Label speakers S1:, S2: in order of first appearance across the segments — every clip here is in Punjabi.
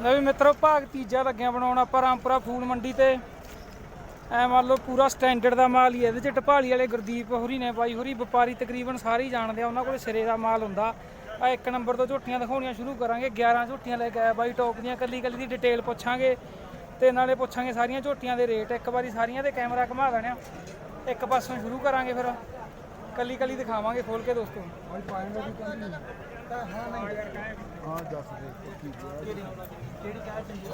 S1: ਲੈ ਵੀ ਮਿੱਤਰੋ, ਭਾਗ ਤੀਜਾ ਲੱਗਿਆ ਬਣਾਉਣ ਆਪਾਂ ਰਾਮਪੁਰਾ ਫੂਲ ਮੰਡੀ ਤੇ। ਐ ਮੰਨ ਲਓ ਪੂਰਾ ਸਟੈਂਡਰਡ ਦਾ ਮਾਲ ਹੀ ਇਹਦੇ ਚ ਢਪਾਲੀ ਵਾਲੇ ਗੁਰਦੀਪ ਹੋਰੀ ਨੇ ਬਾਈ ਹੋਰੀ, ਵਪਾਰੀ ਤਕਰੀਬਨ ਸਾਰੇ ਹੀ ਜਾਣਦੇ ਆ, ਉਹਨਾਂ ਕੋਲ ਸਿਰੇ ਦਾ ਮਾਲ ਹੁੰਦਾ। ਆ ਇੱਕ ਨੰਬਰ ਤੋਂ ਝੋਟੀਆਂ ਦਿਖਾਉਣੀਆਂ ਸ਼ੁਰੂ ਕਰਾਂਗੇ। 11 ਝੋਟੀਆਂ ਲੈ ਕੇ ਆਇਆ ਬਾਈ ਟੌਪ ਦੀਆਂ ਕੱਲੀ ਕੱਲੀ ਦੀ ਡਿਟੇਲ ਪੁੱਛਾਂਗੇ। ਤੇ ਨਾਲੇ ਪੁੱਛਾਂਗੇ ਸਾਰੀਆਂ ਝੋਟੀਆਂ ਦੇ ਰੇਟ ਇੱਕ ਵਾਰੀ ਸਾਰੀਆਂ ਦੇ ਕੈਮਰਾ ਘੁਮਾ ਦੇਣਾ ਇੱਕ ਪਾਸੋਂ ਸ਼ੁਰੂ ਕਰਾਂਗੇ ਫਿਰ। ਕੱਲੀ ਕੱਲੀ ਦਿਖਾਵਾਂਗੇ ਖੋਲ ਕੇ ਦੋਸਤੋ।
S2: ਹਾਂ ਦੱਸ ਦੇ ਠੀਕ ਹੈ
S1: ਕਿਹੜੀ ਕਹਿ ਚੰਗੀ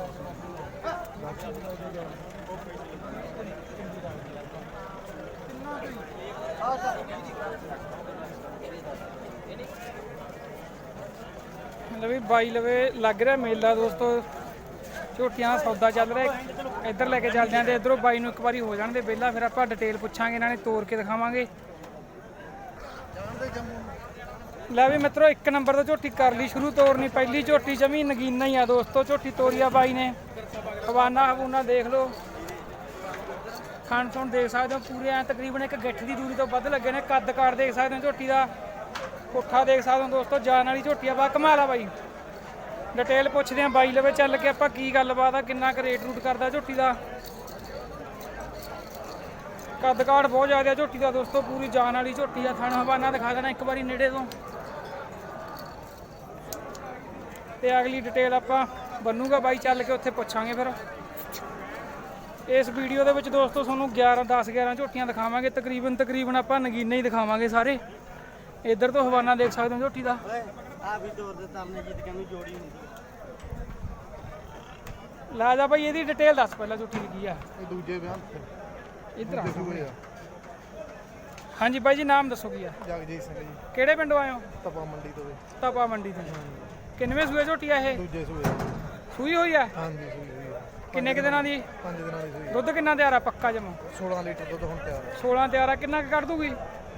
S1: ਲਵੇ ਬਾਈ ਲਵੇ ਲੱਗ ਰਿਹਾ ਮੇਲਾ ਦੋਸਤੋ। ਝੋਟੀਆਂ ਦਾ ਸੌਦਾ ਚੱਲ ਰਿਹਾ। ਇੱਧਰ ਲੈ ਕੇ ਚੱਲਦੇ ਆਂ ਤੇ ਇੱਧਰੋਂ ਬਾਈ ਨੂੰ ਇੱਕ ਵਾਰੀ ਹੋ ਜਾਣ ਦੇ ਵਿਹਲਾ ਫਿਰ ਆਪਾਂ ਡਿਟੇਲ ਪੁੱਛਾਂਗੇ ਇਹਨਾਂ ਨੇ ਤੋੜ ਕੇ ਦਿਖਾਵਾਂਗੇ। ਲੈ ਵੀ ਮਿੱਤਰੋ, ਇੱਕ ਨੰਬਰ ਤੋਂ ਝੋਟੀ ਕਰ ਲਈ, ਸ਼ੁਰੂ ਤੋੜਨੀ ਪਹਿਲੀ ਝੋਟੀ ਜਮੀ, ਨਗੀਨਾ ਹੀ ਆ ਦੋਸਤੋ, ਝੋਟੀ ਤੋਰੀਆ ਬਾਈ ਨੇ। ਹਵਾਨਾ ਹਵੂਨਾ ਦੇਖ ਲਓ। ਖਾਣ ਤੋਂ ਦੇਖ ਸਕਦੇ ਹੋ, ਪੂਰੇ ਐ ਤਕਰੀਬਨ ਇੱਕ ਗਿੱਠ ਦੀ ਦੂਰੀ ਤੋਂ ਵੱਧ ਲੱਗੇ ਨੇ, ਕੱਦ ਕਾੜ ਦੇਖ ਸਕਦੇ ਹੋ, ਝੋਟੀ ਦਾ ਕੋਠਾ ਦੇਖ ਸਕਦੇ ਹੋ ਦੋਸਤੋ ਜਾਨ ਵਾਲੀ ਝੋਟੀ ਆ ਬਾ ਕਮਾਲ ਆ ਬਾਈ। ਡਿਟੇਲ ਪੁੱਛਦੇ ਆ ਬਾਈ ਲਵੇ, ਚੱਲ ਕੇ ਆਪਾਂ ਕੀ ਗੱਲਬਾਤ ਆ, ਕਿੰਨਾ ਕੁ ਰੇਟ ਰੂਟ ਕਰਦਾ ਝੋਟੀ ਦਾ। ਕੱਦ ਕਾਠ ਬਹੁਤ ਜ਼ਿਆਦਾ ਝੋਟੀ ਦਾ ਦੋਸਤੋ, ਪੂਰੀ ਜਾਨ ਵਾਲੀ ਝੋਟੀ ਆ, ਥਣ ਹਵਾਨਾ ਦਿਖਾ ਦੇਣਾ ਇੱਕ ਵਾਰੀ ਨੇੜੇ ਤੋਂ। ਤੇ ਅਗਲੀ ਡਿਟੇਲ ਆਪਾਂ ਬੰਨੂਗਾ ਬਾਈ ਚੱਲ ਕੇ ਉੱਥੇ ਪੁੱਛਾਂਗੇ ਫਿਰ। ਇਸ ਵੀਡੀਓ ਦੇ ਵਿੱਚ ਦੋਸਤੋ ਤੁਹਾਨੂੰ 11 10 11 ਝੋਟੀਆਂ ਦਿਖਾਵਾਂਗੇ। ਤਕਰੀਬਨ ਤਕਰੀਬਨ ਆਪਾਂ ਨਗੀਨੇ ਹੀ ਦਿਖਾਵਾਂਗੇ ਸਾਰੇ। ਇੱਧਰ ਤੋਂ ਹਵਾਨਾ ਦੇਖ ਸਕਦੇ ਹੋ ਝੋਟੀ ਦਾ।
S3: ਆ ਵੀ ਤੋਰ ਦੇ ਤਰਨੇ ਜਿੱਤ ਕੇ ਵੀ ਜੋੜੀ ਹੁੰਦੀ
S1: ਲੈ ਜਾ ਬਾਈ ਇਹਦੀ ਡਿਟੇਲ ਦੱਸ ਪਹਿਲਾਂ ਝੋਟੀ ਦੀ ਕੀ ਆ।
S2: ਇਹ ਦੂਜੇ ਤੇ।
S1: ਇੱਧਰ ਆ। ਹਾਂਜੀ ਬਾਈ ਜੀ ਨਾਮ ਦੱਸੋ ਕੀ ਆ।
S2: ਜਗਜੀਤ ਸਿੰਘ ਜੀ।
S1: ਕਿਹੜੇ ਪਿੰਡੋਂ ਆਏ ਹੋ?
S2: ਤਪਾ ਮੰਡੀ ਤੋਂ।
S1: ਤਪਾ ਮੰਡੀ ਤੋਂ। ਕਿੰਨਵੇਂ ਸੂਏ ਝੋਟੀ ਆ ਇਹ?
S2: ਦੂਜੇ ਸੂਏ।
S1: ਸੂਈ ਹੋਈ ਆ?
S2: ਹਾਂਜੀ ਸੂਈ ਹੋਈ ਆ।
S1: ਕਿੰਨੇ ਕੁ ਦਿਨਾਂ ਦੀ?
S2: ਪੰਜ ਦਿਨਾਂ ਦੀ ਸੂਈ
S1: ਦੁੱਧ ਕਿੰਨਾ ਤਿਆਰ ਆ ਪੱਕਾ ਜਮਾ?
S2: 16 ਲੀਟਰ ਦੁੱਧ ਹੁਣ ਤਿਆਰ ਹੈ
S1: 16 ਤਿਆਰ ਆ ਕਿੰਨਾ ਕੁ ਕੱਢ ਦੂਗੀ?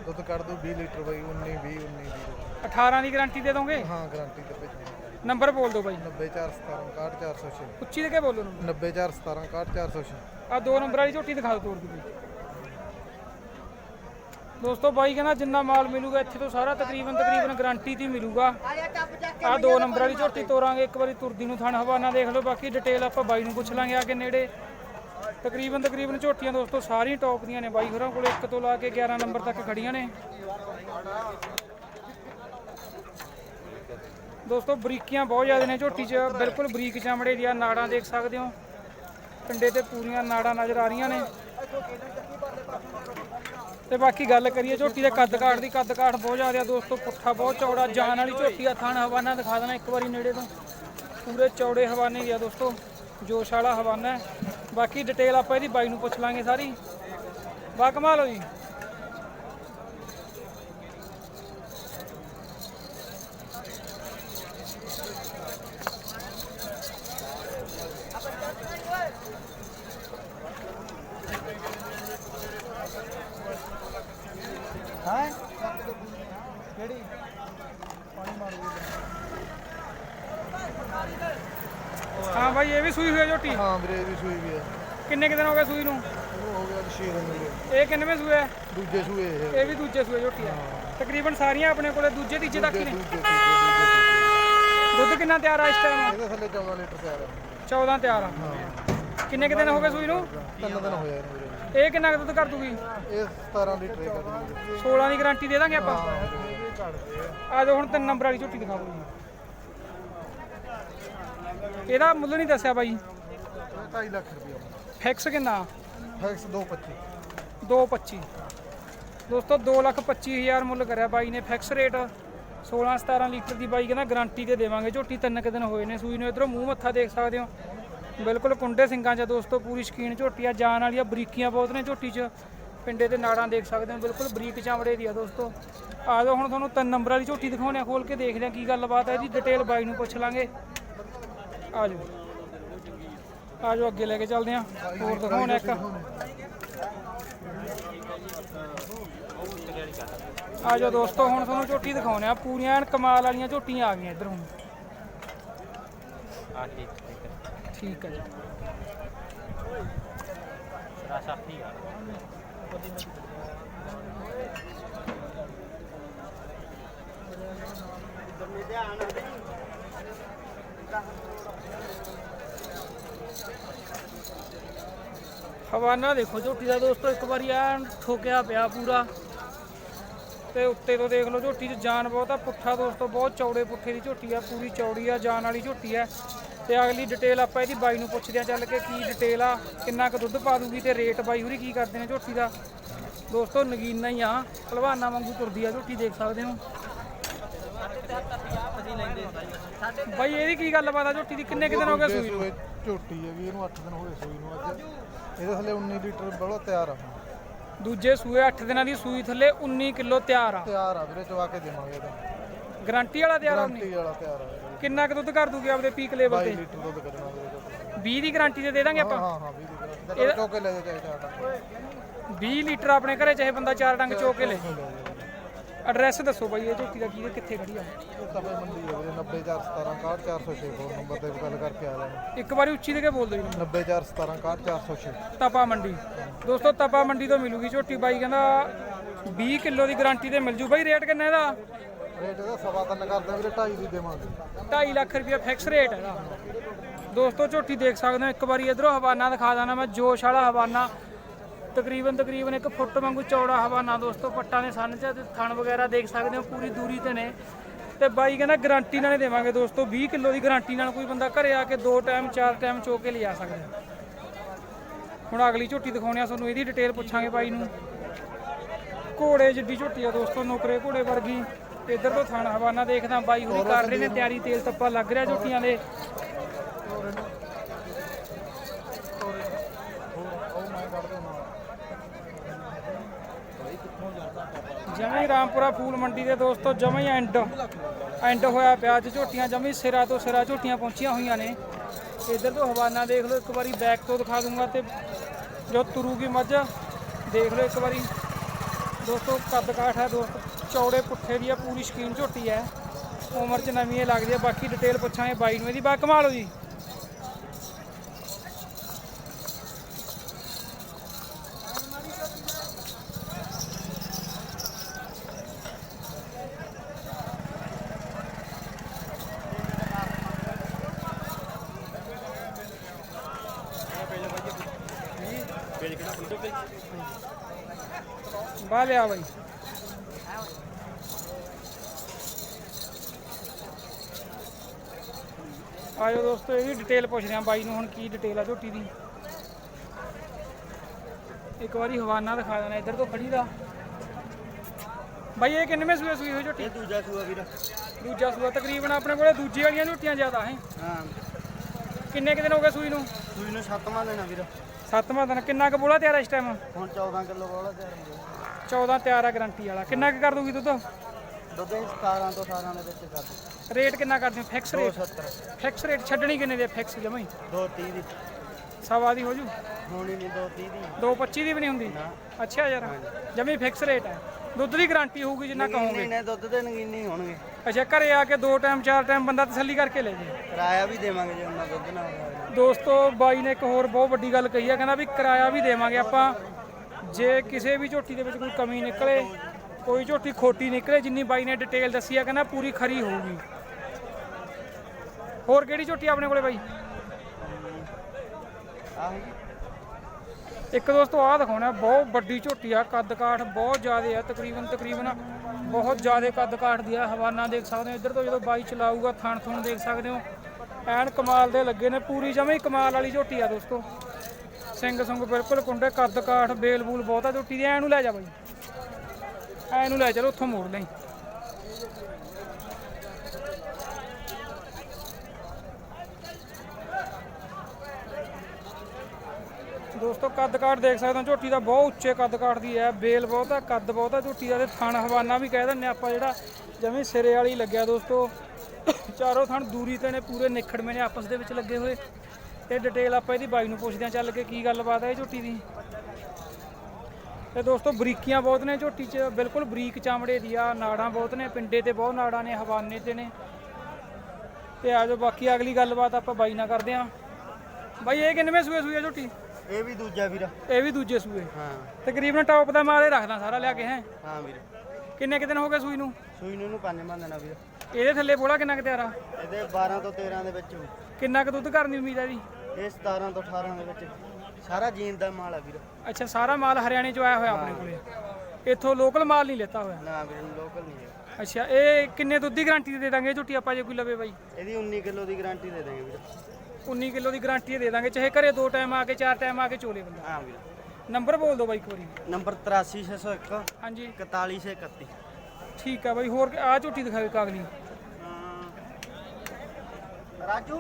S2: ਦੁੱਧ ਕੱਢ ਦੋ 20 ਲੀਟਰ ਬਾਈ 19 20 19 20
S1: 18 ਦੀ ਗਾਰੰਟੀ ਦੇ ਦੋਗੇ?
S2: ਹਾਂ ਗਾਰੰਟੀ ਤੇ ਭੇਜਾਂਗੇ
S1: ਨੰਬਰ ਬੋਲ ਦਿਓ ਬਾਈ।
S2: 90417 61406
S1: ਉੱਚੀ ਦੇ ਕੇ ਬੋਲੋ ਨੂੰ
S2: 90417 61406
S1: ਆ ਦੋ ਨੰਬਰ ਵਾਲੀ ਝੋਟੀ ਦਿਖਾ ਦਿਓ ਤੋੜ ਬਾਈ। ਦੋਸਤੋ ਬਾਈ ਕਹਿੰਦਾ ਜਿੰਨਾ ਮਾਲ ਮਿਲੂਗਾ ਇੱਥੇ ਤੋਂ ਸਾਰਾ ਤਕਰੀਬਨ ਤਕਰੀਬਨ ਗਾਰੰਟੀ ਤੇ ਹੀ ਮਿਲੂਗਾ। ਆ ਦੋ ਨੰਬਰ ਵਾਲੀ ਝੋਟੀ ਤੋਰਾਂਗੇ, ਇੱਕ ਵਾਰੀ ਤੁਰਦੀ ਨੂੰ ਥਣ, ਹਵਾਨਾ ਦੇਖ ਲਓ, ਬਾਕੀ ਡਿਟੇਲ ਆਪਾਂ ਬਾਈ ਨੂੰ ਪੁੱਛ ਲਾਂਗੇ ਆ ਕੇ ਨੇੜੇ। ਤਕਰੀਬਨ ਤਕਰੀਬਨ ਝੋਟੀਆਂ ਦੋਸਤੋ ਸਾਰੀਆਂ ਟੌਪ ਦੀਆਂ ਨੇ ਬਾਈ ਹੋਰਾਂ ਕੋਲ, ਇੱਕ ਤੋਂ ਲਾ ਕੇ 11 ਨੰਬਰ ਤੱਕ ਖੜੀਆਂ ਨੇ। ਦੋਸਤੋ ਬਰੀਕੀਆਂ ਬਹੁਤ ਜ਼ਿਆਦਾ ਨੇ ਝੋਟੀ 'ਚ, ਬਿਲਕੁਲ ਬਰੀਕ ਚਮੜੇ ਦੀਆਂ ਨਾੜਾਂ ਦੇਖ ਸਕਦੇ ਹੋ। ਪਿੰਡੇ ਤੇ ਪੂਰੀਆਂ ਨਾੜਾਂ ਨਜ਼ਰ ਆ ਰਹੀਆਂ ਨੇ। ਤੇ ਬਾਕੀ ਗੱਲ ਕਰੀਏ ਝੋਟੀ ਦੇ ਕੱਦ ਕਾਠ ਦੀ, ਕੱਦ ਕਾਠ ਬਹੁਤ ਜ਼ਿਆਦਾ ਦੋਸਤੋ, ਪੁੱਠਾ ਬਹੁਤ ਚੌੜਾ, ਜਾਨ ਵਾਲੀ ਝੋਟੀ ਆ, ਥਣ ਹਵਾਨਾ ਦਿਖਾ ਦੇਣਾ ਇੱਕ ਵਾਰੀ ਨੇੜੇ ਤੋਂ। ਪੂਰੇ ਚੌੜੇ ਹਵਾਨੇ ਹੀ ਆ ਦੋਸਤੋ, ਜੋਸ਼ ਵਾਲਾ ਹਵਾਨਾ ਹੈ। ਬਾਕੀ ਡਿਟੇਲ ਆਪਾਂ ਇਹਦੀ ਬਾਈ ਨੂੰ ਪੁੱਛ ਲਾਂਗੇ ਸਾਰੀ। ਬਾ ਕਮਾਲ ਹੋ ਜੀ। ਵੀ ਸੂਈ ਹੋਈ ਆ ਝੋਟੀ?
S2: ਹਾਂ ਵੀਰੇ ਇਹ ਵੀ ਸੂਈ ਵੀ ਆ।
S1: ਕਿੰਨੇ ਕੁ ਦਿਨ ਹੋ ਗਏ ਸੂਈ ਨੂੰ?
S2: ਉਹ ਹੋ ਗਿਆ 6 ਦਿਨ ਹੋ ਗਏ।
S1: ਇਹ ਕਿੰਨਵੇਂ ਹੈ
S2: ਦੂਜੇ ਸੂਏ ਇਹ।
S1: ਇਹ ਵੀ ਦੂਜੇ ਸੂਏ ਝੋਟੀ ਆ। ਤਕਰੀਬਨ ਸਾਰੀਆਂ ਆਪਣੇ ਕੋਲੇ ਦੂਜੇ ਤੀਜੇ ਤੱਕ ਹੀ ਨੇ।
S2: ਦੂਜੇ
S1: ਦੁੱਧ ਕਿੰਨਾ ਤਿਆਰ ਆ ਇਸ ਟਾਈਮ
S2: ਇਹਦੇ ਥੱਲੇ 14 ਲੀਟਰ ਤਿਆਰ ਆ।
S1: 14 ਤਿਆਰ ਆ। ਕਿੰਨੇ ਕੁ ਦਿਨ ਹੋ ਗਏ ਸੂਈ ਨੂੰ?
S2: ਤਿੰਨ ਦਿਨ ਹੋਇਆ ਇਹਨੂੰ ਵੀਰੇ
S1: ਇਹ ਕਿੰਨਾ ਕੁ ਦੁੱਧ ਕਰ ਦੂਗੀ?
S2: ਇਹ 17 ਲੀਟਰ ਹੀ ਕੱਢ
S1: 16 ਦੀ ਗਾਰੰਟੀ ਦੇ ਦਾਂਗੇ ਆਪਾਂ?
S2: ਦੂਗੀ
S1: ਆ। ਜਾਓ ਹੁਣ ਤਿੰਨ ਨੰਬਰ ਵਾਲੀ ਝੋਟੀ ਦਿਖਾ ਦਿਓ ਇਹਦਾ ਮੁੱਲ ਨਹੀਂ ਦੱਸਿਆ ਬਾਈ।
S2: 2.5 ਲੱਖ ਰੁਪਇਆ
S1: ਫਿਕਸ ਕਿੰਨਾ?
S2: ਫੈਕਸ 225
S1: 225 ਦੋਸਤੋ 225000 ਮੁੱਲ ਕਰਿਆ ਬਾਈ ਨੇ ਫਿਕਸ ਰੇਟ 16 17 ਲੀਟਰ ਦੀ ਬਾਈ ਕਹਿੰਦਾ ਗਾਰੰਟੀ ਤੇ ਦੇਵਾਂਗੇ। ਝੋਟੀ ਤਿੰਨ ਕੁ ਦਿਨ ਹੋਏ ਨੇ ਸੂਈ ਨੂੰ। ਇਧਰੋਂ ਮੂੰਹ ਮੱਥਾ ਦੇਖ ਸਕਦੇ ਹੋ। ਬਿਲਕੁਲ ਕੁੰਡੇ ਸਿੰਘਾਂ 'ਚ ਦੋਸਤੋ ਪੂਰੀ ਸ਼ਕੀਨ ਝੋਟੀ ਆ। ਜਾਨ ਵਾਲੀ ਆ ਬਰੀਕੀਆਂ ਬਹੁਤ ਨੇ ਝੋਟੀ 'ਚ। ਪਿੰਡੇ ਤੇ ਨਾੜਾਂ ਦੇਖ ਸਕਦੇ ਹੋ। ਬਿਲਕੁਲ ਬਰੀਕ ਚਾਮੜੇ ਦੀ ਆ ਦੋਸਤੋ। ਆ ਜਾਓ ਹੁਣ ਤੁਹਾਨੂੰ ਤਿੰਨ ਨੰਬਰ ਵਾਲੀ ਝੋਟੀ ਦਿਖਾਉਣੇ ਆ। ਖੋਲ ਕੇ ਦੇਖਦੇ ਆ ਕੀ ਗੱਲਬਾਤ ਹੈ ਇਹਦੀ ਡਿਟੇਲ ਬਾਈ ਨੂੰ ਪੁੱਛ ਲਾਂਗੇ। ਆ ਜਾਓ। ਆ ਜਾਓ ਅੱਗੇ ਲੈ ਕੇ ਚੱਲਦੇ ਆ ਹੋਰ ਦਿਖਾਉਣੇ ਇੱਕ ਆ ਜਾਓ ਦੋਸਤੋ ਹੁਣ ਤੁਹਾਨੂੰ ਝੋਟੀ ਦਿਖਾਉਣੇ ਆ ਪੂਰੀਆਂ ਐਨ ਕਮਾਲ ਵਾਲੀਆਂ ਝੋਟੀਆਂ ਆ ਗਈਆਂ ਇੱਧਰ ਹੁਣ।
S3: ਆ ਠੀਕ ਹੈ।
S1: ਜੀ।
S3: ਸਾਫੀ ਆ। ਧਿਆਨ ਦੇ
S1: ਹਵਾਨਾ ਦੇਖੋ, ਝੋਟੀ ਦਾ ਦੋਸਤੋ, ਇੱਕ ਵਾਰੀ ਐਨ ਠੋਕਿਆ ਪਿਆ ਪੂਰਾ। ਤੇ ਉੱਤੇ ਤੋਂ ਦੇਖ ਲਓ, ਝੋਟੀ 'ਚ ਜਾਨ ਬਹੁਤ ਆ। ਪੁੱਠਾ ਦੋਸਤੋ, ਬਹੁਤ ਚੌੜੇ ਪੁੱਠੇ ਦੀ ਝੋਟੀ ਆ, ਪੂਰੀ ਚੌੜੀ ਆ, ਜਾਨ ਵਾਲੀ ਝੋਟੀ ਆ। ਤੇ ਅਗਲੀ ਡਿਟੇਲ ਆਪਾਂ ਇਹਦੀ ਬਾਈ ਨੂੰ ਪੁੱਛਦੇ ਆ ਚੱਲ ਕੇ ਕੀ ਡਿਟੇਲ ਆ, ਕਿੰਨਾ ਕੁ ਦੁੱਧ ਪਾ ਦੂਗੀ ਤੇ ਰੇਟ ਬਾਈ ਹੁਰੀ ਕੀ ਕਰਦੇ ਨੇ ਝੋਟੀ ਦਾ। ਦੋਸਤੋ, ਨਗੀਨਾ ਹੀ ਆ, ਭਲਵਾਨਾ ਵਾਂਗੂ ਤੁਰਦੀ ਆ ਝੋਟੀ, ਦੇਖ ਸਕਦੇ ਹੋ। ਬਾਈ, ਇਹਦੀ ਕੀ ਗੱਲਬਾਤ ਆ? ਝੋਟੀ ਦੀ ਕਿੰਨੇ ਕੁ ਦਿਨ ਹੋ ਗਏ ਸੂਈ ਨੂੰ?
S2: ਸੂਏ ਝੋਟੀ ਹੈਗੀ, ਇਹਨੂੰ 8 ਦਿਨ ਹੋਏ ਸੂਈ ਨੂੰ ਅੱਜ। ਇਹਦੇ ਥੱਲੇ 19 ਲੀਟਰ ਬੜਾ ਤਿਆਰ ਆ
S1: ਦੂਜੇ ਸੂਏ 8 ਦਿਨਾਂ ਦੀ ਸੂਈ ਥੱਲੇ 19 ਕਿਲੋ ਤਿਆਰ ਆ।
S2: ਤਿਆਰ ਆ ਵੀਰੇ ਚਵਾ ਕੇ ਦੇਵਾਂਗੇ ਇਹਦਾ।
S1: ਗਾਰੰਟੀ ਵਾਲਾ ਤਿਆਰ ਆ
S2: ਗਾਰੰਟੀ ਵਾਲਾ ਤਿਆਰ ਆ ਵੀਰੇ।
S1: ਕਿੰਨਾ ਕੁ ਦੁੱਧ ਕਰ ਦੂਗੀ ਆਪਦੇ ਪੀਕ ਲੈਵਲ
S2: 22
S1: ਤੇ?
S2: ਲੀਟਰ ਦੁੱਧ ਵੀਰੇ ਝੋਟੀ
S1: 20 ਦੀ ਗਾਰੰਟੀ ਤੇ ਦੇ ਦਾਂਗੇ
S2: ਹਾਂ
S1: ਆਪਾਂ?
S2: ਹਾਂ ਹਾਂ 20 ਦੀ ਗਾਰੰਟੀ ਚੋ ਕੇ ਲੈ ਜਾ ਚਾਹੇ ਚਾਹਤਾ
S1: 20 ਲੀਟਰ ਆਪਣੇ ਘਰੇ ਚਾਹੇ ਬੰਦਾ ਚਾਰ ਡੰਗ ਚੋ ਕੇ ਲੈ ਐਡਰੈਸ ਦੱਸੋ ਬਾਈ ਇਹ ਝੋਟੀ ਦਾ ਕੀ ਕਿੱਥੇ ਖੜੀ ਆ।
S2: ਇਹ ਤਾਂ ਬਈ ਮੰਡੀ ਹੈ ਵੀਰੇ 90417 61406 ਫੋਨ ਨੰਬਰ ਤੇ ਵੀ ਗੱਲ ਕਰਕੇ ਆ ਲੈਣਾ
S1: ਇੱਕ ਵਾਰੀ ਉੱਚੀ ਦੇ ਕੇ ਬੋਲ ਦਿਓ ਜੀ।
S2: 90417 61406
S1: ਤਪਾ ਮੰਡੀ। ਦੋਸਤੋ ਤਪਾ ਮੰਡੀ ਤੋਂ ਮਿਲੂਗੀ ਝੋਟੀ ਬਾਈ ਕਹਿੰਦਾ 20 ਕਿਲੋ ਦੀ ਗਾਰੰਟੀ ਤੇ ਮਿਲ ਜੂ। ਬਾਈ ਰੇਟ ਕਿੰਨਾ ਇਹਦਾ?
S2: ਰੇਟ ਇਹਦਾ ਸਵਾ ਤਿੰਨ ਕਰਦੇ ਵੀਰੇ 2.5 ਦੀ ਦੇਵਾਂਗੇ।
S1: 2.5 ਲੱਖ ਰੁਪਇਆ ਫਿਕਸ ਰੇਟ ਹੈਗਾ ਦੋਸਤੋ ਝੋਟੀ ਦੇਖ ਸਕਦੇ ਹੋ ਇੱਕ ਵਾਰੀ ਇਧਰੋਂ ਹਵਾਨਾ ਦਿਖਾ ਦਾਣਾ ਮੈਂ ਜੋਸ਼ ਵਾਲਾ ਹਵਾਨਾ। ਤਕਰੀਬਨ ਤਕਰੀਬਨ ਇੱਕ ਫੁੱਟ ਵਾਂਗੂ ਚੌੜਾ ਹਵਾਨਾ ਦੋਸਤੋ ਪੱਟਾਂ ਦੇ ਸੰਨ ਚ ਤੇ ਥਣ ਵਗੈਰਾ ਦੇਖ ਸਕਦੇ ਹੋ ਪੂਰੀ ਦੂਰੀ ਤੇ ਨੇ। ਤੇ ਬਾਈ ਕਹਿੰਦਾ ਗਾਰੰਟੀ ਨਾਲ ਹੀ ਦੇਵਾਂਗੇ ਦੋਸਤੋ 20 ਕਿਲੋ ਦੀ ਗਾਰੰਟੀ ਨਾਲ ਕੋਈ ਬੰਦਾ ਘਰੇ ਆ ਕੇ ਦੋ ਟਾਈਮ ਚਾਰ ਟਾਈਮ ਚੋ ਕੇ ਲਿਜਾ ਸਕਦਾ ਹੁਣ ਅਗਲੀ ਝੋਟੀ ਦਿਖਾਉਣੀ ਆ ਤੁਹਾਨੂੰ ਇਹਦੀ ਡਿਟੇਲ ਪੁੱਛਾਂਗੇ ਬਾਈ ਨੂੰ। ਘੋੜੇ ਜਿੱਡੀ ਝੋਟੀ ਆ ਦੋਸਤੋ ਨੌਕਰੇ ਘੋੜੇ ਵਰਗੀ। ਇੱਧਰ ਤੋਂ ਥਣ ਹਵਾਨਾ ਦੇਖਦਾ ਬਾਈ ਹੁਣੀ ਕਰ ਰਹੇ ਨੇ ਤਿਆਰੀ ਤੇਲ ਤੱਪਾ ਲੱਗ ਰਿਹਾ ਝੋਟੀਆਂ ਦੇ। ਜਮਾ ਰਾਮਪੁਰਾ ਫੂਲ ਮੰਡੀ ਦੇ ਦੋਸਤੋ, ਜਮਾ ਐਂਡ ਐਂਡ ਹੋਇਆ ਪਿਆ, ਅੱਜ ਝੋਟੀਆਂ ਜਮਾ ਹੀ ਸਿਰਾ ਤੋਂ ਸਿਰਾ ਝੋਟੀਆਂ ਪਹੁੰਚੀਆਂ ਹੋਈਆਂ ਨੇ। ਇੱਧਰ ਤੋਂ ਹਵਾਨਾ ਦੇਖ ਲਓ, ਇੱਕ ਵਾਰੀ ਬੈਕ ਤੋਂ ਦਿਖਾ ਦੂੰਗਾ ਤੇ ਜੋ ਤੁਰੂਗੀ ਮੱਝ, ਦੇਖ ਲਓ ਇੱਕ ਵਾਰੀ। ਦੋਸਤੋ, ਕੱਦ ਕਾਠ ਹੈ ਦੋਸਤ, ਚੌੜੇ ਪੁੱਠੇ ਦੀ ਆ, ਪੂਰੀ ਸ਼ਕੀਨ ਝੋਟੀ ਹੈ। ਉਮਰ ਚ ਨਵੀਂ ਇਹ ਲੱਗਦੀ ਹੈ, ਬਾਕੀ ਡਿਟੇਲ ਪੁੱਛਾਂਗੇ ਬਾਈ ਨੂੰ ਇਹਦੀ। ਬਾ, ਕਮਾਲ ਜੀ। ਬਾ ਲਿਆ ਬਾਈ। ਆਇਓ ਦੋਸਤੋ ਇਹਦੀ ਡਿਟੇਲ ਪੁੱਛਦੇ ਆ ਬਾਈ ਨੂੰ ਹੁਣ ਕੀ ਡਿਟੇਲ ਆ ਝੋਟੀ ਦੀ। ਇੱਕ ਵਾਰੀ ਹਵਾਨਾ ਦਿਖਾ ਦੇਣਾ ਇੱਧਰ ਤੋਂ ਖੜੀ ਦਾ ਬਾਈ ਇਹ ਕਿੰਨਵੇਂ ਸੂਏ ਸੂਈ ਹੋਈ ਝੋਟੀ?
S3: ਇਹ ਦੂਜਾ ਸੂਆ ਵੀਰ।
S1: ਦੂਜਾ ਸੂਆ ਤਕਰੀਬਨ ਆਪਣੇ ਕੋਲੇ ਦੂਜੀ ਵਾਲੀਆਂ ਝੋਟੀਆਂ ਜ਼ਿਆਦਾ ਹੈ।
S3: ਹਾਂ।
S1: ਕਿੰਨੇ ਕੁ ਦਿਨ ਹੋ ਗਏ ਸੂਈ ਨੂੰ?
S3: ਸੂਈ ਨੂੰ ਸੱਤਵਾਂ ਦੇਣਾ ਵੀਰ।
S1: ਸੱਤਵਾਂ ਦਿਨ ਕਿੰਨਾ ਕੁ ਬੋਲਾ ਤਿਆਰ ਇਸ ਟਾਈਮ
S3: ਹੁਣ 14 ਕਿਲੋ ਵਾਲਾ ਤਿਆਰ ਹੋ ਗਿਆ
S1: 14 ਤਿਆਰ ਆ ਗਾਰੰਟੀ ਵਾਲਾ। ਕਿੰਨਾ ਕੁ ਕਰ ਦੂਗੀ ਦੁੱਧ?
S3: ਦੁੱਧ ਇਹ 17 ਤੋਂ 18 ਦੇ ਵਿੱਚ ਕਰ ਦੇ
S1: ਰੇਟ ਕਿੰਨਾ ਕਰਦੇ ਹੋ? ਫਿਕਸ ਰੇਟ
S3: 270
S1: ਫਿਕਸ ਰੇਟ ਛੱਡਣੀ ਕਿੰਨੇ ਦੇ ਫਿਕਸ ਜਮਾਂ ਹੀ?
S3: 230 ਦੀ।
S1: ਸਵਾ ਦੀ ਹੋ ਜੂ?
S3: ਹੋਣੀ ਨਹੀਂ 230 ਦੀ।
S1: 225 ਦੀ ਵੀ ਨਹੀਂ ਹੁੰਦੀ? ਅੱਛਾ ਯਾਰ ਜਮੀ ਫਿਕਸ ਰੇਟ ਹੈ ਦੁੱਧ ਦੀ ਗਾਰੰਟੀ ਹੋਊਗੀ ਜਿੰਨਾ ਕਹੋਗੇ
S3: ਨੇ ਦੁੱਧ ਦੇ ਨਗੀਨੀ ਹੋਣਗੇ।
S1: ਅੱਛਾ ਘਰੇ ਆ ਕੇ ਦੋ ਟਾਈਮ ਚਾਰ ਟਾਈਮ ਬੰਦਾ ਤਸੱਲੀ ਕਰਕੇ ਲੈ ਜੇ।
S3: ਕਿਰਾਇਆ ਵੀ ਦੇਵਾਂਗੇ ਜੇ ਉਹਨਾਂ ਦੁੱਧ ਨਾ ਹੋਵੇ
S1: ਦੋਸਤੋ, ਬਾਈ ਨੇ ਇੱਕ ਹੋਰ ਬਹੁਤ ਵੱਡੀ ਗੱਲ ਕਹੀ ਹੈ ਕਹਿੰਦਾ ਵੀ ਕਿਰਾਇਆ ਵੀ ਦੇਵਾਂਗੇ ਆਪਾਂ। ਜੇ ਕਿਸੇ ਵੀ ਝੋਟੀ ਦੇ ਵਿੱਚ ਕੋਈ ਕਮੀ ਨਿਕਲੇ, ਕੋਈ ਝੋਟੀ ਖੋਟੀ ਨਿਕਲੇ, ਜਿੰਨੀ ਬਾਈ ਨੇ ਡਿਟੇਲ ਦੱਸੀ ਆ, ਕਹਿੰਦਾ ਪੂਰੀ ਖਰੀ ਹੋਊਗੀ। ਹੋਰ ਕਿਹੜੀ ਝੋਟੀ ਆਪਣੇ ਕੋਲੇ ਬਾਈ? ਇੱਕ ਦੋਸਤੋ, ਆਹ ਦਿਖਾਉਣਾ, ਬਹੁਤ ਵੱਡੀ ਝੋਟੀ ਆ ਕੱਦ ਕਾਠ ਬਹੁਤ ਜ਼ਿਆਦਾ ਆ, ਤਕਰੀਬਨ ਤਕਰੀਬਨ ਬਹੁਤ ਜ਼ਿਆਦਾ ਕੱਦ ਕਾਠ ਦੀ ਆ, ਹਵਾਨਾ ਦੇਖ ਸਕਦੇ ਹੋ, ਇੱਧਰ ਤੋਂ ਜਦੋਂ ਬਾਈ ਚਲਾਊਗਾ ਥਣ ਥਣ ਦੇਖ ਸਕਦੇ ਹੋ। ਐਨ ਕਮਾਲ ਦੇ ਲੱਗੇ ਨੇ, ਪੂਰੀ ਜਮੇ ਕਮਾਲ ਵਾਲੀ ਝੋਟੀ ਆ ਦੋਸਤੋ। ਸਿੰਘ ਸੁੰਗ ਬਿਲਕੁਲ ਕੁੰਡੇ, ਕੱਦ ਕਾਠ, ਬੇਲ ਬੂਲ ਬਹੁਤਾ ਝੋਟੀ ਦੀ, ਐ ਨੂੰ ਲੈ ਜਾ ਬਾਈ। ਐ ਨੂੰ ਲੈ ਚਲੋ, ਉੱਥੋਂ ਮੋੜ ਲਈ। ਦੋਸਤੋ, ਕੱਦ ਕਾਠ ਦੇਖ ਸਕਦੇ ਹੋ, ਝੋਟੀ ਦਾ ਬਹੁਤ ਉੱਚੇ ਕੱਦ ਕਾਠ ਦੀ ਹੈ, ਬੇਲ ਬਹੁਤ ਹੈ ਕੱਦ ਬਹੁਤ ਹੈ ਝੋਟੀ ਦਾ, ਤੇ ਥਣ ਹਵਾਨਾ ਵੀ ਕਹਿ ਦਿੰਨੇ ਆਪਾਂ, ਜਿਹੜਾ ਜਮੀ ਸਿਰੇ ਵਾਲੀ ਲੱਗਿਆ ਦੋਸਤੋ। ਚਾਰੋਂ ਥਣ ਦੂਰੀ ਤੇ ਨੇ ਪੂਰੇ ਨਿਖੜਵੇਂ ਨੇ ਆਪਸ ਦੇ ਵਿੱਚ ਲੱਗੇ ਹੋਏ। ਤੇ ਡਿਟੇਲ ਆਪਾਂ ਇਹਦੀ ਬਾਈ ਨੂੰ ਪੁੱਛਦੇ ਹਾਂ ਚੱਲ ਕੇ ਕੀ ਗੱਲਬਾਤ ਹੈ ਇਹ ਝੋਟੀ ਦੀ। ਤੇ ਦੋਸਤੋ ਬਰੀਕੀਆਂ ਬਹੁਤ ਨੇ ਝੋਟੀ 'ਚ ਬਿਲਕੁਲ ਬਰੀਕ ਚਾਮੜੇ ਦੀ ਆ ਨਾੜਾਂ ਬਹੁਤ ਨੇ ਪਿੰਡੇ ਤੇ ਬਹੁਤ ਨਾੜਾਂ ਨੇ ਹਵਾਨੇ ਤੇ ਨੇ। ਤੇ ਆਜੋ ਬਾਕੀ ਅਗਲੀ ਗੱਲਬਾਤ ਆਪਾਂ ਬਾਈ ਨਾਲ ਕਰਦੇ ਹਾਂ। ਬਾਈ ਇਹ ਕਿੰਨਵੇਂ ਸੂਏ ਸੂਏ ਝੋਟੀ?
S3: ਇਹ ਵੀ ਦੂਜਾ ਵੀਰ।
S1: ਇਹ ਵੀ ਦੂਜੇ ਸੂਏ।
S3: ਹਾਂ।
S1: ਤਕਰੀਬਨ ਟੌਪ ਦਾ ਮਾਲ ਇਹ ਰੱਖਦਾ ਸਾਰਾ ਲਿਆ ਕੇ ਹੈ?
S3: ਹਾਂ ਵੀਰ।
S1: ਕਿੰਨੇ ਕੁ ਦਿਨ ਹੋ ਗਏ ਸੂਈ ਨੂੰ?
S3: ਸੂਈ ਨੂੰ ਇਹਨੂੰ ਪੰਜ ਮੰਨ ਦੇਣਾ ਵੀਰ।
S1: ਇਹਦੇ ਥੱਲੇ ਬੋਲਾ ਕਿੰਨਾ ਕੁ ਤਿਆਰਾ
S3: ਇਹਦੇ 12 ਤੋਂ 13 ਦੇ ਵਿੱਚ। ਹੋਊ।
S1: ਕਿੰਨਾ ਕੁ ਦੁੱਧ ਕਰਨ ਦੀ ਉਮੀਦ ਹੈ ਜੀ
S3: ਇਹ 17 ਤੋਂ 18 ਦੇ ਵਿੱਚ। ਸਾਰਾ ਜੀਨ ਦਾ ਮਾਲ ਆ ਵੀਰ।
S1: ਅੱਛਾ ਸਾਰਾ ਮਾਲ ਹਰਿਆਣੇ ਚੋਂ ਆਇਆ ਹੋਇਆ ਆਪਣੇ ਕੋਲੇ। ਇੱਥੋਂ ਲੋਕਲ ਮਾਲ ਨਹੀਂ ਲੈਤਾ ਹੋਇਆ?
S3: ਨਾ ਵੀਰ ਲੋਕਲ ਨਹੀਂ ਹੈ
S1: ਅੱਛਾ ਇਹ ਕਿੰਨੇ ਦੁੱਧ ਦੀ ਗਾਰੰਟੀ ਦੇ ਦਾਂਗੇ ਝੋਟੀ ਆਪਾਂ ਜੇ ਕੋਈ ਲਵੇ ਬਾਈ?
S3: ਇਹਦੀ 19 ਕਿਲੋ ਦੀ ਗਾਰੰਟੀ ਦੇ ਦਾਂਗੇ ਵੀਰ।
S1: 19 ਕਿਲੋ ਦੀ ਗਾਰੰਟੀ ਦੇ ਦਾਂਗੇ ਚਾਹੇ ਘਰੇ ਦੋ ਟਾਈਮ ਆ ਕੇ ਚਾਰ ਟਾਈਮ ਆ ਕੇ ਚੋਲੇ ਬੰਦਾ।
S3: ਹਾਂ ਵੀਰ।
S1: ਨੰਬਰ ਬੋਲ ਦਿਓ ਬਾਈ ਇੱਕ ਵਾਰੀ।
S3: ਨੰਬਰ 83601
S1: ਹਾਂਜੀ।
S3: 4131
S1: ਠੀਕ ਆ ਬਾਈ ਹੋਰ ਆ ਝੋਟੀ ਦਿਖਾਵੇ ਕਾਗਲੀ
S3: ਰਾਜੂ।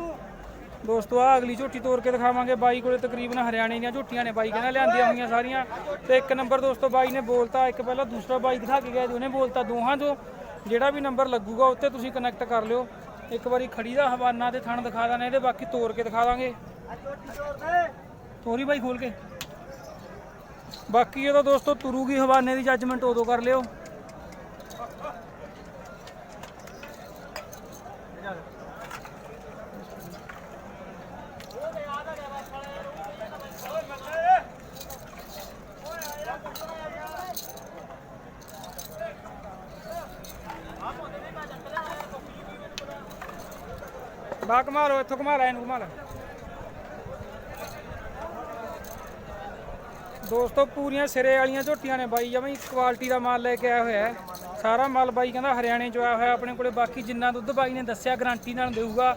S1: ਦੋਸਤੋ ਆ ਅਗਲੀ ਝੋਟੀ ਤੋੜ ਕੇ ਦਿਖਾਵਾਂਗੇ। ਬਾਈ ਕੋਲੇ ਤਕਰੀਬਨ ਹਰਿਆਣੇ ਦੀਆਂ ਝੋਟੀਆਂ ਨੇ। ਬਾਈ ਕਹਿੰਦਾ ਲਿਆਂਦੀਆਂ ਹੋਈਆਂ ਸਾਰੀਆਂ। ਤੇ ਇੱਕ ਨੰਬਰ ਦੋਸਤੋ ਬਾਈ ਨੇ ਬੋਲਤਾ ਇੱਕ ਪਹਿਲਾਂ ਦੂਸਰਾ ਬਾਈ ਦਿਖਾ ਕੇ ਗਿਆ ਜੀ ਉਹਨੇ ਬੋਲਤਾ ਦੋਹਾਂ ਤੋਂ ਜਿਹੜਾ ਵੀ ਨੰਬਰ ਲੱਗੂਗਾ ਉੱਤੇ ਤੁਸੀਂ ਕਨੈਕਟ ਕਰ ਲਿਓ। ਇੱਕ ਵਾਰੀ ਖੜੀ ਦਾ ਹਵਾਨਾ ਤੇ ਥਣ ਦਿਖਾ ਦਾਂਗੇ ਇਹਦੇ ਬਾਕੀ ਤੋੜ ਕੇ ਦਿਖਾ ਦਾਂਗੇ। ਤੋਰੀ ਬਾਈ ਖੋਲ ਕੇ। ਬਾਕੀ ਜਦੋਂ ਦੋਸਤੋ ਤੁਰੂਗੀ ਹਵਾਨੇ ਦੀ ਜੱਜਮੈਂਟ ਉਦੋਂ ਕਰ ਲਿਓ ਬਾ ਕਮਾ ਲਓ ਇੱਥੋਂ ਕਮਾ ਦੋਸਤੋ, ਪੂਰੀਆਂ ਸਿਰੇ ਵਾਲੀਆਂ ਝੋਟੀਆਂ ਨੇ ਬਾਈ, ਜਮਾਂ ਕੁਆਲਿਟੀ ਦਾ ਮਾਲ ਲੈ ਕੇ ਆਇਆ ਹੋਇਆ ਹੈ। ਸਾਰਾ ਮਾਲ ਬਾਈ ਕਹਿੰਦਾ ਹਰਿਆਣੇ ਚੋਂ ਆਇਆ ਹੋਇਆ, ਆਪਣੇ ਕੋਲੇ ਬਾਕੀ ਜਿੰਨਾ ਦੁੱਧ ਬਾਈ ਨੇ ਦੱਸਿਆ ਗਾਰੰਟੀ ਨਾਲ ਦੇਊਗਾ।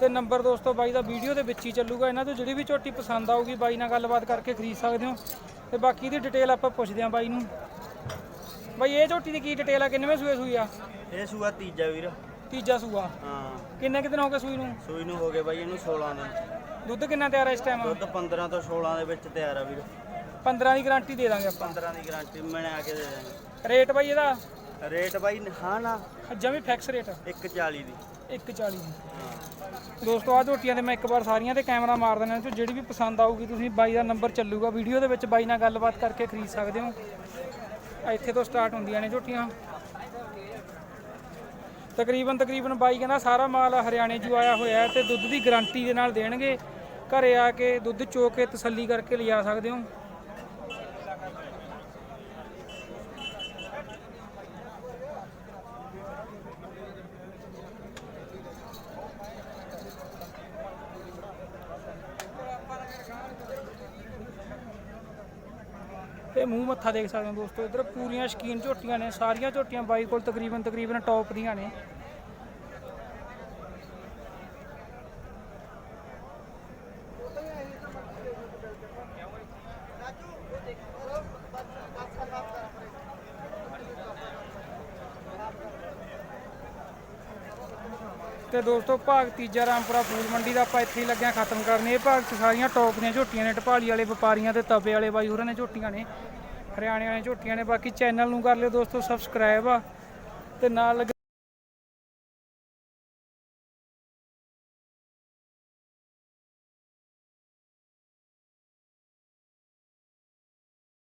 S1: ਤੇ ਨੰਬਰ ਦੋਸਤੋ, ਬਾਈ ਦਾ ਵੀਡੀਓ ਦੇ ਵਿੱਚ ਹੀ ਚੱਲੂਗਾ ਇਹਨਾਂ ਤੋਂ। ਜਿਹੜੀ ਵੀ ਝੋਟੀ ਪਸੰਦ ਆਊਗੀ, ਬਾਈ ਨਾਲ ਗੱਲਬਾਤ ਕਰਕੇ ਖਰੀਦ ਸਕਦੇ ਹੋ। ਤੇ ਬਾਕੀ ਦੀ ਡਿਟੇਲ ਆਪਾਂ ਪੁੱਛਦੇ ਹਾਂ ਬਾਈ ਨੂੰ। ਬਾਈ, ਇਹ ਝੋਟੀ ਦੀ ਕੀ ਡਿਟੇਲ ਆ? ਕਿੰਨਵੇਂ ਸੂਏ ਸੂਈ ਆ?
S3: ਇਹ ਸੂਆ ਤੀਜਾ ਵੀਰ।
S1: ਤੀਜਾ ਸੂਆ।
S3: ਹਾਂ।
S1: ਕਿੰਨੇ ਕੁ ਦਿਨ ਹੋ ਗਏ ਸੂਈ ਨੂੰ?
S3: ਸੂਈ ਨੂੰ ਹੋ ਗਏ ਬਾਈ ਇਹਨੂੰ 16 ਦਿਨ।
S1: ਦੁੱਧ ਕਿੰਨਾ ਤਿਆਰ ਹੈ ਇਸ ਟਾਈਮ
S3: ਦੁੱਧ 15 ਤੋਂ 16 ਦੇ ਵਿੱਚ ਤਿਆਰ ਆ ਵੀਰ।
S1: 15 ਦੀ ਗਾਰੰਟੀ ਦੇ ਦਾਂਗੇ ਆਪਾਂ।
S3: 15 ਦੀ ਗਾਰੰਟੀ ਮੈਂ ਆ ਕੇ ਦੇ ਦਾਂਗੇ।
S1: ਰੇਟ ਬਾਈ ਇਹਦਾ?
S3: ਰੇਟ ਬਾਈ ਹਾਂ ਨਾ।
S1: ਜਮੀ ਫਿਕਸ ਰੇਟ।
S3: 140 ਦੀ।
S1: 140 ਦੀ। ਦੋਸਤੋ ਆ ਝੋਟੀਆਂ ਤੇ ਮੈਂ ਇੱਕ ਵਾਰ ਸਾਰੀਆਂ ਤੇ ਕੈਮਰਾ ਮਾਰ ਦੇਣਾ ਤੇ ਜਿਹੜੀ ਵੀ ਪਸੰਦ ਆਊਗੀ ਤੁਸੀਂ ਬਾਈ ਦਾ ਨੰਬਰ ਚੱਲੂਗਾ। ਵੀਡੀਓ ਦੇ ਵਿੱਚ ਬਾਈ ਨਾਲ ਗੱਲਬਾਤ ਕਰਕੇ ਖਰੀਦ ਸਕਦੇ ਹੋ। ਇੱਥੇ ਤੋਂ ਸਟਾਰਟ ਹੁੰਦੀਆਂ ਨੇ ਝੋਟੀਆਂ। ਤਕਰੀਬਨ ਤਕਰੀਬਨ ਬਾਈ ਕਹਿੰਦਾ ਸਾਰਾ ਮਾਲ ਹਰਿਆਣੇ ਜੂ ਆਇਆ ਹੋਇਆ ਹੈ ਤੇ ਦੁੱਧ ਦੀ ਗਾਰੰਟੀ ਦੇ ਨਾਲ ਦੇਣਗੇ। ਘਰੇ ਆ ਕੇ ਦੁੱਧ ਚੋ ਕੇ ਤਸੱਲੀ ਕਰਕੇ ਲਿਜਾ ਸਕਦੇ ਹੋ। ਤੇ ਮੂੰਹ ਮੱਥਾ ਦੇਖ ਸਕਦੇ ਹੋ ਦੋਸਤੋ। ਇਧਰ ਪੂਰੀਆਂ ਸ਼ਕੀਨ ਝੋਟੀਆਂ ਨੇ, ਸਾਰੀਆਂ ਝੋਟੀਆਂ ਬਾਈ ਕੋਲ ਤਕਰੀਬਨ ਤਕਰੀਬਨ ਟੌਪ ਦੀਆਂ ਨੇ। ਤੇ ਦੋਸਤੋ, ਭਾਗ ਤੀਜਾ ਰਾਮਪੁਰਾ ਫੂਲ ਮੰਡੀ ਦਾ ਆਪਾਂ ਇੱਥੇ ਹੀ ਲੱਗਿਆ, ਖਤਮ ਕਰਨੇ। ਇਹ ਭਾਗ 'ਚ ਸਾਰੀਆਂ ਟੌਪ ਦੀਆਂ ਝੋਟੀਆਂ ਨੇ, ਢਪਾਲੀ ਵਾਲੇ, ਵਪਾਰੀਆਂ ਤੇ ਤਵੇ ਵਾਲੇ, ਬਾਈ ਹੋਰਾਂ ਨੇ ਝੋਟੀਆਂ ਨੇ, ਹਰਿਆਣੇ ਵਾਲੀਆਂ ਝੋਟੀਆਂ ਨੇ। ਬਾਕੀ ਚੈਨਲ ਨੂੰ ਕਰ ਲਿਓ ਦੋਸਤੋ ਸਬਸਕ੍ਰਾਈਬ ਆ ਤੇ ਨਾਲ ਲੱਗੇ